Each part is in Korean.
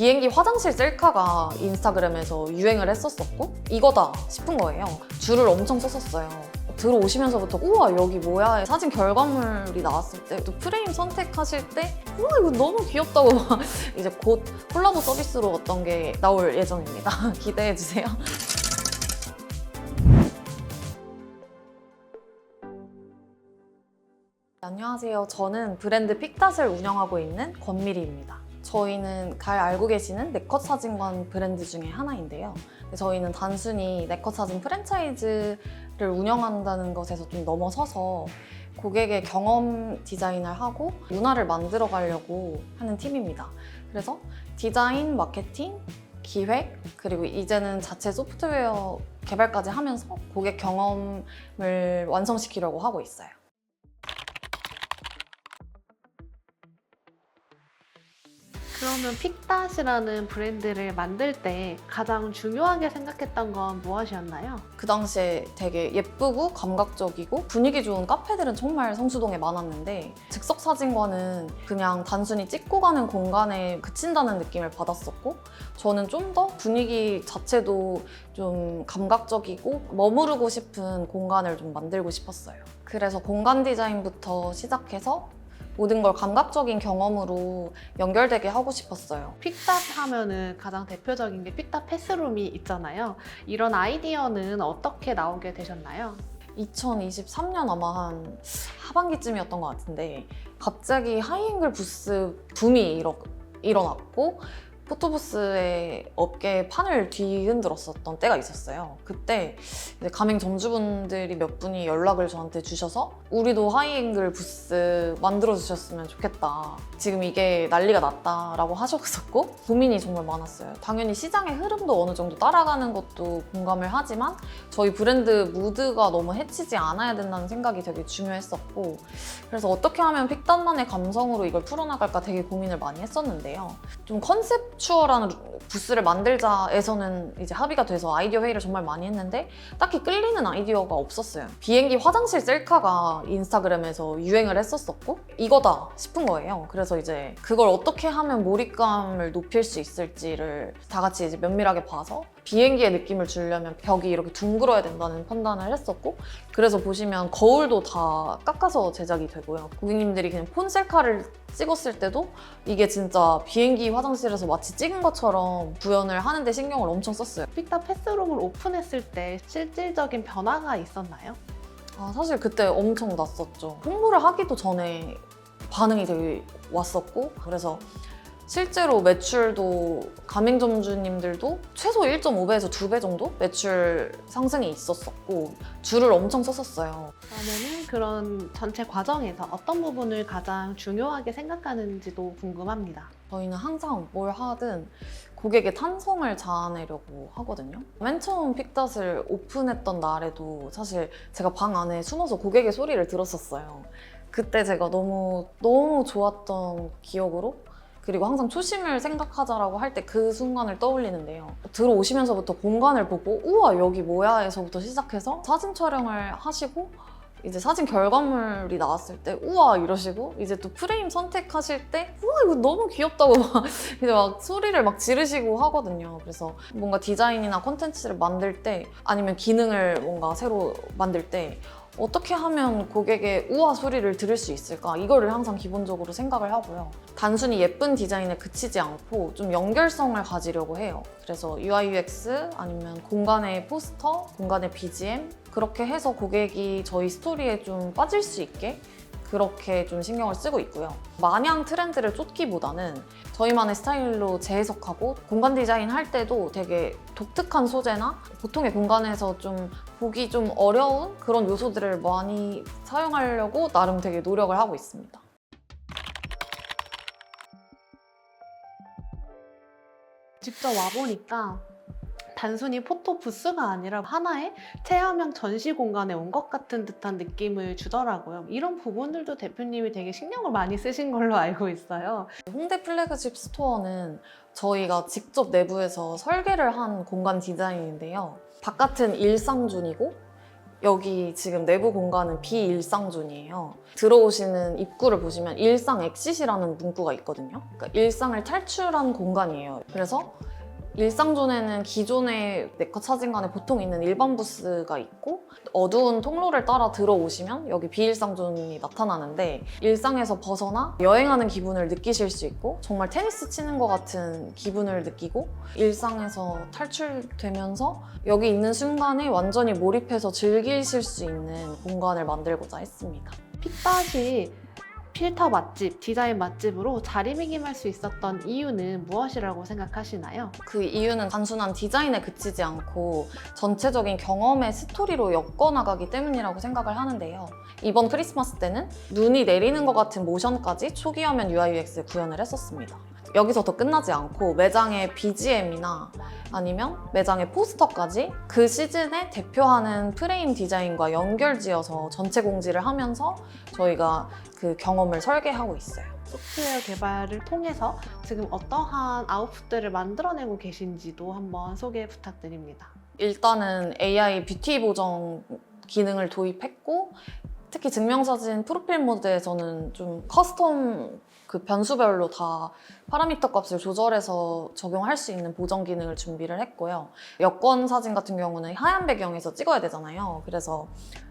비행기 화장실 셀카가 인스타그램에서 유행을 했었었고 이거다 싶은 거예요. 줄을 엄청 섰었어요. 들어오시면서부터 우와 여기 뭐야 사진 결과물이 나왔을 때 또 프레임 선택하실 때 우와 이거 너무 귀엽다고 막 이제 곧 콜라보 서비스로 어떤 게 나올 예정입니다. 기대해 주세요. 안녕하세요. 저는 브랜드 픽닷을 운영하고 있는 권미리입니다. 저희는 잘 알고 계시는 네컷 사진관 브랜드 중에 하나인데요. 저희는 단순히 네컷 사진 프랜차이즈를 운영한다는 것에서 좀 넘어서서 고객의 경험 디자인을 하고 문화를 만들어 가려고 하는 팀입니다. 그래서 디자인, 마케팅, 기획, 그리고 이제는 자체 소프트웨어 개발까지 하면서 고객 경험을 완성시키려고 하고 있어요. 그러면 픽닷이라는 브랜드를 만들 때 가장 중요하게 생각했던 건 무엇이었나요? 그 당시에 되게 예쁘고 감각적이고 분위기 좋은 카페들은 정말 성수동에 많았는데 즉석 사진관은 그냥 단순히 찍고 가는 공간에 그친다는 느낌을 받았었고 저는 좀 더 분위기 자체도 좀 감각적이고 머무르고 싶은 공간을 좀 만들고 싶었어요. 그래서 공간 디자인부터 시작해서 모든 걸 감각적인 경험으로 연결되게 하고 싶었어요. 픽닷 하면은 가장 대표적인 게 픽닷 패스룸이 있잖아요. 이런 아이디어는 어떻게 나오게 되셨나요? 2023년 아마 한 하반기쯤이었던 것 같은데 갑자기 하이앵글 부스 붐이 일어, 일어났고 포토부스의 업계의 판을 뒤흔들었었던 때가 있었어요. 그때 가맹 점주분들이 몇 분이 연락을 저한테 주셔서 우리도 하이앵글 부스 만들어 주셨으면 좋겠다. 지금 이게 난리가 났다라고 하셨었고 고민이 정말 많았어요. 당연히 시장의 흐름도 어느 정도 따라가는 것도 공감을 하지만 저희 브랜드 무드가 너무 해치지 않아야 된다는 생각이 되게 중요했었고 그래서 어떻게 하면 픽단만의 감성으로 이걸 풀어나갈까 되게 고민을 많이 했었는데요. 좀 컨셉 추얼한 부스를 만들자에서는 이제 합의가 돼서 아이디어 회의를 정말 많이 했는데 딱히 끌리는 아이디어가 없었어요. 비행기 화장실 셀카가 인스타그램에서 유행을 했었었고 이거다 싶은 거예요. 그래서 이제 그걸 어떻게 하면 몰입감을 높일 수 있을지를 다 같이 이제 면밀하게 봐서 비행기의 느낌을 주려면 벽이 이렇게 둥그러야 된다는 판단을 했었고 그래서 보시면 거울도 다 깎아서 제작이 되고요. 고객님들이 그냥 폰 셀카를 찍었을 때도 이게 진짜 비행기 화장실에서 마치 찍은 것처럼 구현을 하는데 신경을 엄청 썼어요. 픽닷 패스룸을 오픈했을 때 실질적인 변화가 있었나요? 아, 사실 그때 엄청 났었죠. 홍보를 하기도 전에 반응이 되게 왔었고 그래서 실제로 매출도 가맹점주님들도 최소 1.5배에서 2배 정도 매출 상승이 있었었고 줄을 엄청 섰었어요. 그러면은 그런 전체 과정에서 어떤 부분을 가장 중요하게 생각하는지도 궁금합니다. 저희는 항상 뭘 하든 고객의 탄성을 자아내려고 하거든요. 맨 처음 픽닷을 오픈했던 날에도 사실 제가 방 안에 숨어서 고객의 소리를 들었었어요. 그때 제가 너무 너무 좋았던 기억으로 그리고 항상 초심을 생각하자라고 할 때 그 순간을 떠올리는데요. 들어오시면서부터 공간을 보고 우와 여기 뭐야 에서부터 시작해서 사진 촬영을 하시고 이제 사진 결과물이 나왔을 때 우와 이러시고 이제 또 프레임 선택하실 때 우와 이거 너무 귀엽다고 막 이제 막 소리를 막 지르시고 하거든요. 그래서 뭔가 디자인이나 콘텐츠를 만들 때 아니면 기능을 뭔가 새로 만들 때 어떻게 하면 고객의 우와 소리를 들을 수 있을까? 이거를 항상 기본적으로 생각을 하고요. 단순히 예쁜 디자인에 그치지 않고 좀 연결성을 가지려고 해요. 그래서 UI, UX 아니면 공간의 포스터, 공간의 BGM 그렇게 해서 고객이 저희 스토리에 좀 빠질 수 있게 그렇게 좀 신경을 쓰고 있고요. 마냥 트렌드를 쫓기보다는 저희만의 스타일로 재해석하고 공간 디자인 할 때도 되게 독특한 소재나 보통의 공간에서 좀 보기 좀 어려운 그런 요소들을 많이 사용하려고 나름 되게 노력을 하고 있습니다. 직접 와보니까 단순히 포토 부스가 아니라 하나의 체험형 전시 공간에 온 것 같은 듯한 느낌을 주더라고요. 이런 부분들도 대표님이 되게 신경을 많이 쓰신 걸로 알고 있어요. 홍대 플래그십 스토어는 저희가 직접 내부에서 설계를 한 공간 디자인인데요. 바깥은 일상존이고 여기 지금 내부 공간은 비일상존이에요. 들어오시는 입구를 보시면 일상 엑시이라는 문구가 있거든요. 그러니까 일상을 탈출한 공간이에요. 그래서 일상존에는 기존의 네컷 사진관에 보통 있는 일반 부스가 있고 어두운 통로를 따라 들어오시면 여기 비일상존이 나타나는데 일상에서 벗어나 여행하는 기분을 느끼실 수 있고 정말 테니스 치는 것 같은 기분을 느끼고 일상에서 탈출되면서 여기 있는 순간에 완전히 몰입해서 즐기실 수 있는 공간을 만들고자 했습니다. 픽닷이 필터 맛집, 디자인 맛집으로 자리매김할 수 있었던 이유는 무엇이라고 생각하시나요? 그 이유는 단순한 디자인에 그치지 않고 전체적인 경험의 스토리로 엮어나가기 때문이라고 생각을 하는데요. 이번 크리스마스 때는 눈이 내리는 것 같은 모션까지 초기 화면 UI UX에 구현을 했었습니다. 여기서 더 끝나지 않고 매장의 BGM이나 아니면 매장의 포스터까지 그 시즌에 대표하는 프레임 디자인과 연결지어서 전체 공지를 하면서 저희가 그 경험을 설계하고 있어요. 소프트웨어 개발을 통해서 지금 어떠한 아웃풋들을 만들어내고 계신지도 한번 소개 부탁드립니다. 일단은 AI 뷰티 보정 기능을 도입했고 특히 증명사진 프로필 모드에서는 좀 커스텀 그 변수별로 다 파라미터 값을 조절해서 적용할 수 있는 보정 기능을 준비를 했고요. 여권 사진 같은 경우는 하얀 배경에서 찍어야 되잖아요. 그래서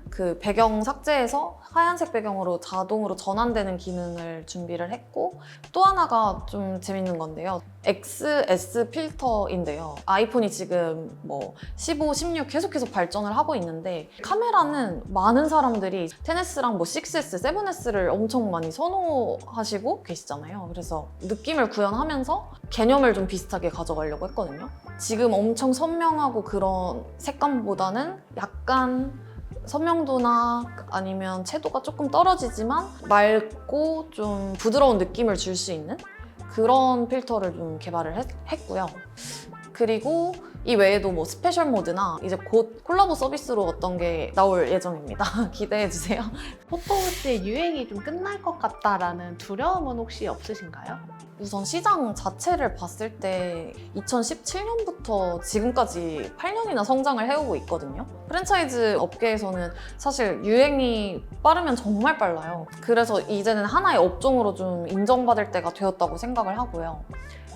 그 배경 삭제해서 하얀색 배경으로 자동으로 전환되는 기능을 준비를 했고 또 하나가 좀 재밌는 건데요. XS 필터인데요. 아이폰이 지금 뭐 15, 16 계속해서 발전을 하고 있는데 카메라는 많은 사람들이 10S랑 뭐 6S, 7S를 엄청 많이 선호하시고 계시잖아요. 그래서 느낌을 구현하면서 개념을 좀 비슷하게 가져가려고 했거든요. 지금 엄청 선명하고 그런 색감보다는 약간 선명도나 아니면 채도가 조금 떨어지지만 맑고 좀 부드러운 느낌을 줄 수 있는 그런 필터를 좀 개발을 했, 했고요. 그리고 이 외에도 뭐 스페셜 모드나 이제 곧 콜라보 서비스로 어떤 게 나올 예정입니다. 기대해 주세요. 포토부스의 유행이 좀 끝날 것 같다라는 두려움은 혹시 없으신가요? 우선 시장 자체를 봤을 때 2017년부터 지금까지 8년이나 성장을 해오고 있거든요. 프랜차이즈 업계에서는 사실 유행이 빠르면 정말 빨라요. 그래서 이제는 하나의 업종으로 좀 인정받을 때가 되었다고 생각을 하고요.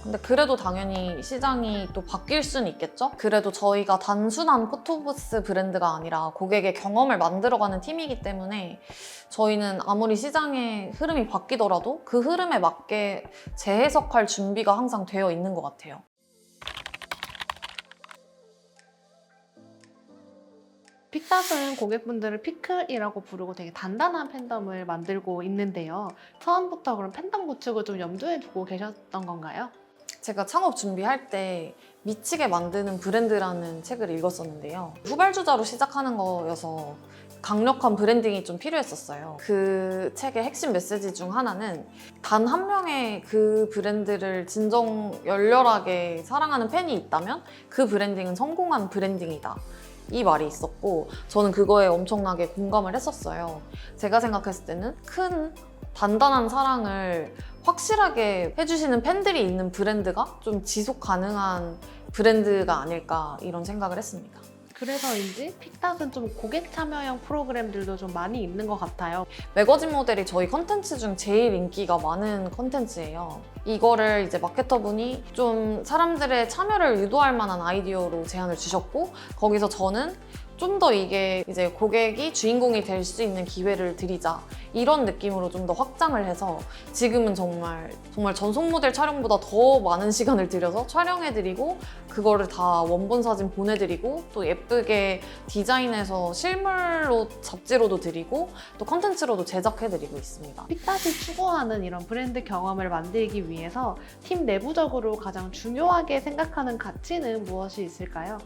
근데 그래도 당연히 시장이 또 바뀔 수는 있겠죠? 그래도 저희가 단순한 포토부스 브랜드가 아니라 고객의 경험을 만들어가는 팀이기 때문에 저희는 아무리 시장의 흐름이 바뀌더라도 그 흐름에 맞게 재해석할 준비가 항상 되어 있는 것 같아요. 픽닷은 고객분들을 피클이라고 부르고 되게 단단한 팬덤을 만들고 있는데요. 처음부터 그럼 팬덤 구축을 좀 염두에 두고 계셨던 건가요? 제가 창업 준비할 때 미치게 만드는 브랜드라는 책을 읽었었는데요. 후발주자로 시작하는 거여서 강력한 브랜딩이 좀 필요했었어요. 그 책의 핵심 메시지 중 하나는 단 한 명의 그 브랜드를 진정 열렬하게 사랑하는 팬이 있다면 그 브랜딩은 성공한 브랜딩이다. 이 말이 있었고 저는 그거에 엄청나게 공감을 했었어요. 제가 생각했을 때는 큰 단단한 사랑을 확실하게 해주시는 팬들이 있는 브랜드가 좀 지속 가능한 브랜드가 아닐까 이런 생각을 했습니다. 그래서인지 픽닷은 좀 고객 참여형 프로그램들도 좀 많이 있는 것 같아요. 매거진 모델이 저희 컨텐츠 중 제일 인기가 많은 컨텐츠예요. 이거를 이제 마케터분이 좀 사람들의 참여를 유도할 만한 아이디어로 제안을 주셨고 거기서 저는 좀 더 이게 이제 고객이 주인공이 될 수 있는 기회를 드리자 이런 느낌으로 좀 더 확장을 해서 지금은 정말 정말 전속 모델 촬영보다 더 많은 시간을 들여서 촬영해드리고 그거를 다 원본 사진 보내드리고 또 예쁘게 디자인해서 실물로 잡지로도 드리고 또 컨텐츠로도 제작해드리고 있습니다. 픽닷이 추구하는 이런 브랜드 경험을 만들기 위해서 팀 내부적으로 가장 중요하게 생각하는 가치는 무엇이 있을까요?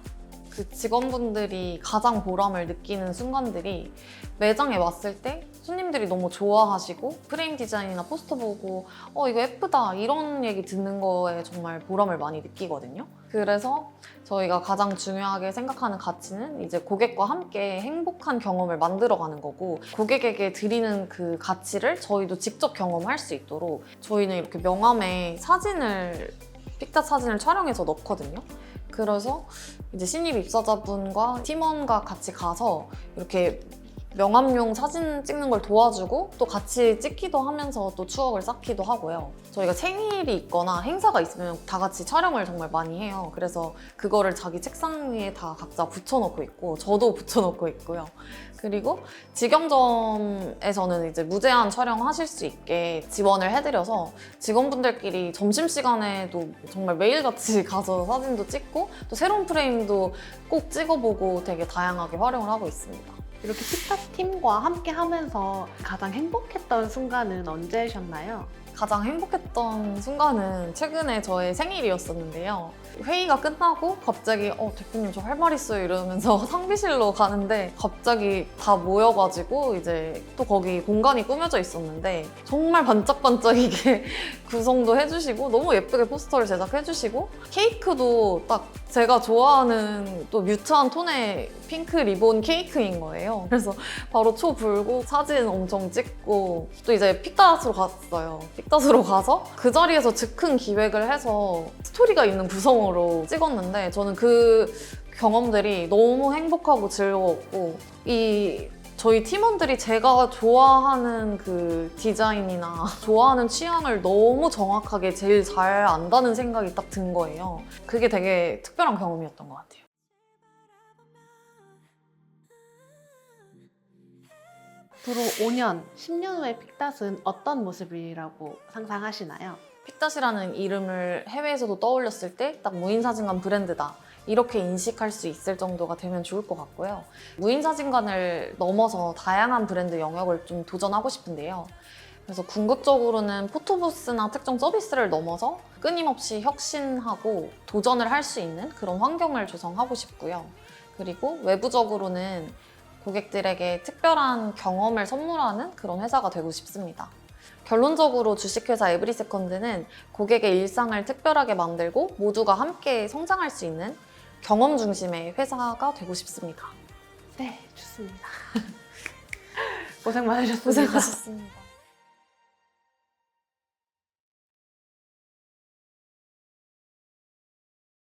그 직원분들이 가장 보람을 느끼는 순간들이 매장에 왔을 때 손님들이 너무 좋아하시고 프레임 디자인이나 포스터 보고 어 이거 예쁘다 이런 얘기 듣는 거에 정말 보람을 많이 느끼거든요. 그래서 저희가 가장 중요하게 생각하는 가치는 이제 고객과 함께 행복한 경험을 만들어가는 거고 고객에게 드리는 그 가치를 저희도 직접 경험할 수 있도록 저희는 이렇게 명함에 사진을 픽닷 사진을 촬영해서 넣거든요. 그래서 이제 신입 입사자분과 팀원과 같이 가서 이렇게 명함용 사진 찍는 걸 도와주고 또 같이 찍기도 하면서 또 추억을 쌓기도 하고요. 저희가 생일이 있거나 행사가 있으면 다 같이 촬영을 정말 많이 해요. 그래서 그거를 자기 책상 위에 다 각자 붙여놓고 있고 저도 붙여놓고 있고요. 그리고 직영점에서는 이제 무제한 촬영하실 수 있게 지원을 해드려서 직원분들끼리 점심시간에도 정말 매일같이 가서 사진도 찍고 또 새로운 프레임도 꼭 찍어보고 되게 다양하게 활용을 하고 있습니다. 이렇게 픽타스 팀과 함께 하면서 가장 행복했던 순간은 언제셨나요? 가장 행복했던 순간은 최근에 저의 생일이었었는데요. 회의가 끝나고 갑자기 어 대표님 저 할 말 있어요 이러면서 상비실로 가는데 갑자기 다 모여가지고 이제 또 거기 공간이 꾸며져 있었는데 정말 반짝반짝이게 구성도 해주시고 너무 예쁘게 포스터를 제작해주시고 케이크도 딱 제가 좋아하는 또 뮤트한 톤의 핑크 리본 케이크인 거예요. 그래서 바로 초 불고 사진 엄청 찍고 또 이제 픽닷으로 갔어요. 픽닷으로 가서 그 자리에서 즉흥 기획을 해서 스토리가 있는 구성 으로 찍었는데 저는 그 경험들이 너무 행복하고 즐거웠고 이 저희 팀원들이 제가 좋아하는 그 디자인이나 좋아하는 취향을 너무 정확하게 제일 잘 안다는 생각이 딱 든 거예요. 그게 되게 특별한 경험이었던 것 같아요. 앞으로 5년, 10년 후의 픽닷은 어떤 모습이라고 상상하시나요? 픽닷이라는 이름을 해외에서도 떠올렸을 때 딱 무인사진관 브랜드다. 이렇게 인식할 수 있을 정도가 되면 좋을 것 같고요. 무인사진관을 넘어서 다양한 브랜드 영역을 좀 도전하고 싶은데요. 그래서 궁극적으로는 포토부스나 특정 서비스를 넘어서 끊임없이 혁신하고 도전을 할 수 있는 그런 환경을 조성하고 싶고요. 그리고 외부적으로는 고객들에게 특별한 경험을 선물하는 그런 회사가 되고 싶습니다. 결론적으로 주식회사 에브리세컨드는 고객의 일상을 특별하게 만들고 모두가 함께 성장할 수 있는 경험 중심의 회사가 되고 싶습니다. 네, 좋습니다. 고생 많으셨습니다. 고생하셨습니다.